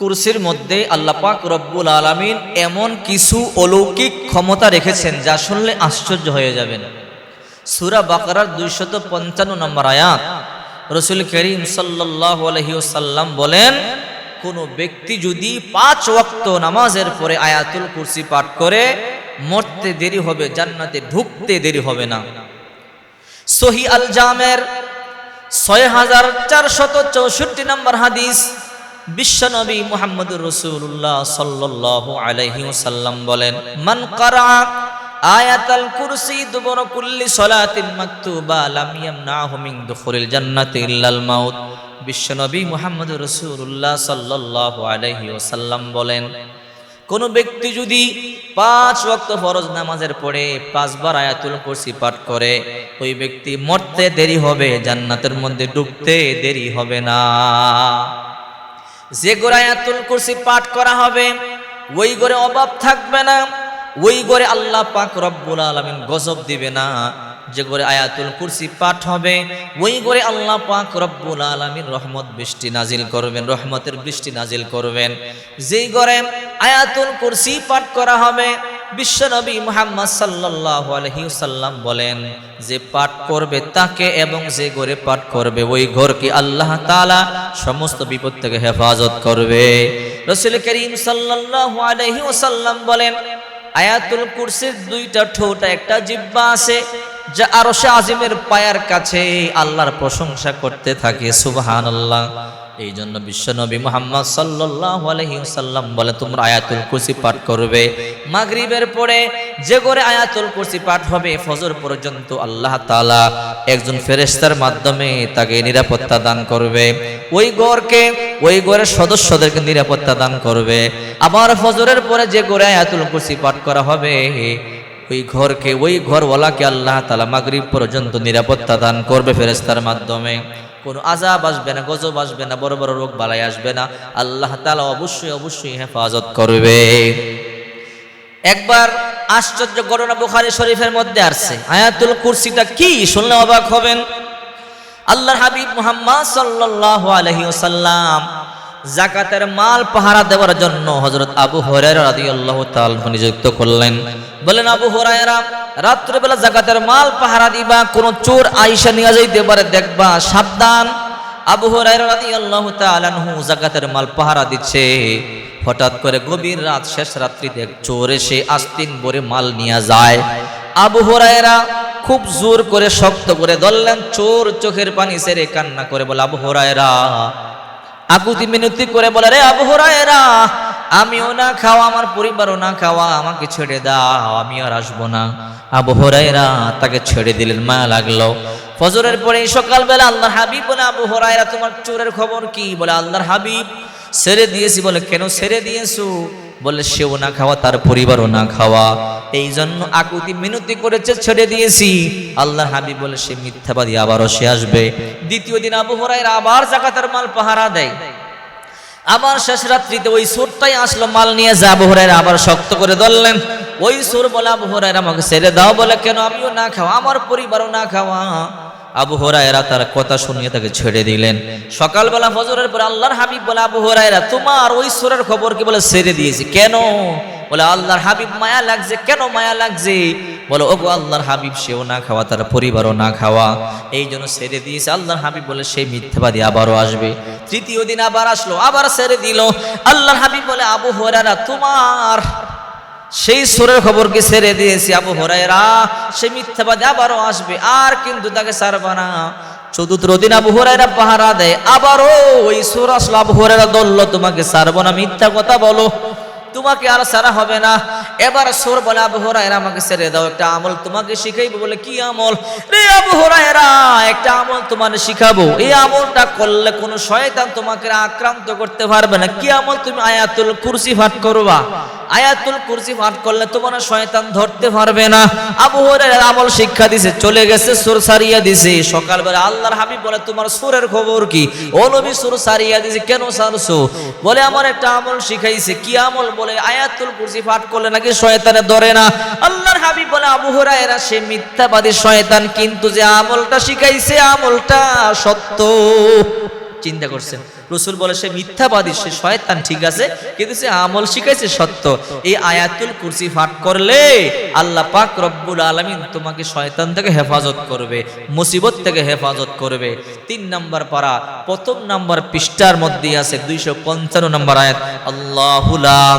কুরসির মধ্যে আল্লাহ পাক রব্বুল আলামিন এমন কিছু অলৌকিক ক্ষমতা রেখেছেন যা শুনলে আশ্চর্য হয়ে যাবেন। সুরা বাকারার দুইশত পঞ্চান্ন নম্বর আয়াত। রসুল করিম সাল্লাহ বলেন, কোনো ব্যক্তি যদি পাঁচ ওয়াক্ত নামাজের পরে আয়াতুল কুরসি পাঠ করে, মরতে দেরি হবে, জান্নাতে ঢুকতে দেরি হবে না। সহি আল জামের ছয় হাজার চারশত চৌষট্টি নম্বর হাদিস বিশ্বনবী মুহাম্মদুর রসুল্লাহ সাল্লাহ আলাইহি ওসাল্লাম বলেন, মান কারা আয়াতাল কুরসি দুবর কুল্লি সলাতিন মাকতুবা লাম ইয়ামনাহু মিন দুখুলিল জান্নাতি ইল্লাল মাউত। বিশ্বনবী মুহাম্মদুর রসুল্লাহ সাল্লাল্লাহু আলাইহি ওসাল্লাম বলেন, কোন ব্যক্তি যদি পাঁচ ওয়াক্ত ফরজ নামাজের পড়ে পাঁচবার আয়াতুল কুরসি পাঠ করে, ওই ব্যক্তি মরতে দেরি হবে, জান্নাতের মধ্যে ডুবতে দেরি হবে না। যে গোড়ে আয়াতুল কুরসি পাঠ করা হবে, ওই ঘরে অভাব থাকবে না, ওই ঘরে আল্লাহ পাক রব্বুল আলামিন গজব দিবে না। যে ঘরে আয়াতুল কুরসি পাঠ হবে, ওই ঘরে আল্লাহ পাক রব্বুল আলামিন রহমত বৃষ্টি নাজিল করবেন, রহমতের বৃষ্টি নাজিল করবেন। যেই ঘরে আয়াতুল কুরসি পাঠ করা হবে বিশ্বনবী মুহাম্মদ সাল্লাল্লাহু আলাইহি সাল্লাম বলেন, যে পাঠ করবে তাকে এবং যে ঘরে পাঠ করবে, ওই ঘরকে আল্লাহ তাআলা সমস্ত বিপদ থেকে হেফাজত করবে? রাসূল করিম সাল্লাল্লাহু আলাইহি ওয়াসাল্লাম বলেন, আয়াতুল কুরসির দুইটা ঠোঁটা একটা জিহ্বা আছে, যা আরও সে আজিমের পায়ার কাছে আল্লাহর প্রশংসা করতে থাকে। সুবহানাল্লাহ। এই জন্য বিশ্বনবী মুহাম্মদ সাল্লাল্লাহু আলাইহি ওয়াসাল্লাম বলে, তোমরা আয়াতুল কুরসি পাঠ করবে মাগরিবের পরে যে করে আয়াতুল কুরসি পাঠ হবে, ফজর পর্যন্ত আল্লাহ তাআলা একজন ফেরেশতার মাধ্যমে তাকে নিরাপত্তা দান করবে। ওই গড়কে ওই গড়ের সদস্যদেরকে নিরাপত্তা দান করবে। আবার ফজরের পরে যে গড়ে আয়াতুল কুরসি পাঠ করা হবে, ওই ঘরকে, ওই ঘরওয়ালাকে আল্লাহ তালা মাগরিব পর্যন্ত নিরাপত্তা দান করবে ফেরেস্তার মাধ্যমে। কোনো আজাব আসবে না, গজব আসবে না, বড় বড় রোগ বালাই আসবে না। আল্লাহ তালা অবশ্যই অবশ্যই হেফাজত করবে। একবার আশ্চর্য ঘটনা বুখারী শরীফের মধ্যে আসছে। আয়াতুল কুরসিটা কি? শুনলে অবাক হবেন। আল্লাহর হাবিব মুহাম্মদ সাল্লাল্লাহু আলাইহি ওয়াসাল্লাম জাকাতের মাল পাহারা দেওয়ার জন্য হযরত আবু হুরায়রা রাদিয়াল্লাহু তাআলা নিযুক্ত করলেন। বলেন, আবু হুরায়রা, রাত্রিবেলা জাকাতের মাল পাহারা দিবা, কোন চোর আয়েশা নিয়ে যাইতে পারে, দেখবা সাবধান। আবু হুরায়রা রাদিয়াল্লাহু তাআলা জাকাতের মাল পাহারা দিচ্ছে। হঠাৎ করে গভীর রাত শেষ রাত্রিতে চোর এসে আস্তিন ভরে মাল নিয়ে যায়। আবু হুরায়রা খুব জোর করে শক্ত করে ধরলেন, চোর চোখের পানি সেরে কান্না করে বলে, আবু হুরায়রা, আকুতি মিনতি করে বলে, রে আবু হুরায়রা আমিও না খাওয়া, আমার পরিবারও না খাওয়া, আমাকে ছেড়ে দাও, আমি আর আসব না। আবু হরাইরা তাকে ছেড়ে দিলেন মায়া লাগল। ফজরের পরে সকালবেলা আল্লাহর হাবিব বলে, আবু হুরায়রা, তোমার চোরের খবর কি? বলে, আল্লাহর হাবিব ছেড়ে দিয়েছি। বলে, কেন ছেড়ে দিয়েছ? বলে, সেও না খাওয়া, তার পরিবারও না খাওয়া। এই জন্য আকুতি, মিনতি করেছে, ছেড়ে দিয়েছি। আল্লাহ হাবিব বলে, সে মিথ্যাবাদী, আবারও সে আসবে। দ্বিতীয় দিন আবু হরাইরা আবার জাকাতের মাল পাহারা দেয়। আবার শেষ রাত্রিতে ওই সুরটাই আসলো, মাল নিয়ে যা, আবু হরাইরা আবার শক্ত করে ধরলেন। ওই সুর বলে, আবু হরাইরা আমাকে ছেড়ে দাও বলে, কেন? আমিও না খাওয়া, আমার পরিবারও না খাওয়া। আবু হরায়রা তার কথা শুনিয়ে তাকে ছেড়ে দিলেন। সকালবেলা ফজরের পর আল্লাহর হাবিব বলে, আবু হরায়রা, তোমার ওই সুরের খবর কি? বলে, ছেড়ে দিয়েছি। কেন? বলে, আল্লাহর হাবিব মায়া লাগছে। কেন মায়া লাগছে? বলে, ওগো আল্লাহর হাবিব, সেও না খাওয়া, তার পরিবারও না খাওয়া। এই জন্য ছেড়ে দিয়েছে আল্লাহর হাবিব বলে, সেই মিথ্যাবাদী আবারও আসবে। তৃতীয় দিন আবার আসলো, আবার ছেড়ে দিল। আল্লাহর হাবিব বলে, আবু হরারা তোমার সেই সুরের খবর কি ছেড়ে দিয়েছি, আবু হরাইরা সে মিথ্যাবাদী আবারও আসবে, আর কিন্তু তাকে সারবা না। চতুর্থ দিন আবু হরাইরা পাহারা দেয়, আবারও ওই সুর আসলো, আবু হরাইরা দললো, তোমাকে সারবো না, মিথ্যা কথা বলো। তোমাকে আর সারা হবে না। এবার সোর বলে, আবু হরাইরা আমাকে ছেড়ে দাও। একটা আমল তোমাকে শিখাইব বলে কি আমল? রে আবু হরাইরা একটা আমল তোমার শিখাবো। এই আমলটা করলে কোন শয়তান তোমাকে আক্রান্ত করতে পারবে না। কি আমল তুমি আয়াতুল কুরসি ভাত করবা? আয়াতুল কুরসি পাঠ করলে তোমার শয়তান ধরতে পারবে না। আবু আমল শিক্ষা দিছে, চলে গেছে, সুর সারিয়া দিছে। সকালবেলা আল্লাহর হাবিব বলে, তোমার সুরের খবর কি? ও নবী, সুর সারিয়া দিছে, কেন সারছো? বলে, আমার একটা আমল শিখাইছে। কি আমল? বলে, আয়াতুল কুরসি পাঠ করলে নাকি শয়তানে ধরে না? আল্লাহর হাবিব বলে, আবু হুরায়রা, সে মিথ্যাবাদী শয়তান, কিন্তু যে আমলটা শিখাইছে, আমলটা সত্য। চিন্তা করছেন। রসুল বলে, সে মিথ্যাবাদী, সে শয়তান, ঠিক আছে? কিন্তু সে আমল শিখাইছে সত্য। এই আয়াতুল কুরসি পাঠ করলে আল্লাহ পাক রব্বুল আলমিন তোমাকে শয়তান থেকে হেফাজত করবে, মুসিবত থেকে হেফাজত করবে। তিন নম্বর পারা, প্রথম নম্বর পৃষ্ঠার মধ্যে আছে দুইশো পঞ্চান্ন নম্বর আয়াত আল্লাহুলাম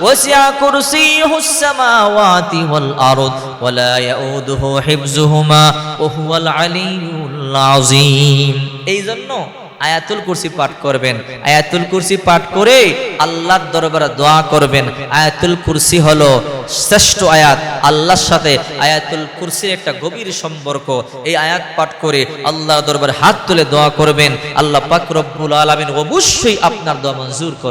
وسع كرسيه السماوات والأرض ولا يؤوده حفظهما وهو العلي العظيم এই জন্য আয়াতুল কুরসি পাঠ করবেন আয়াতুল কুরসি পাঠ করে আল্লাহর দরবারে দোয়া করবেন আয়াতুল কুরসি হলো শ্রেষ্ঠ আয়াত আল্লাহর সাথে আয়াতুল কুরসির একটা গভীর সম্পর্ক এই আয়াত পাঠ করে আল্লাহর দরবারে হাত তুলে দোয়া করবেন আল্লাহ পাক রব্বুল আলামিন অবশ্যই আপনার দোয়া মঞ্জুর করবেন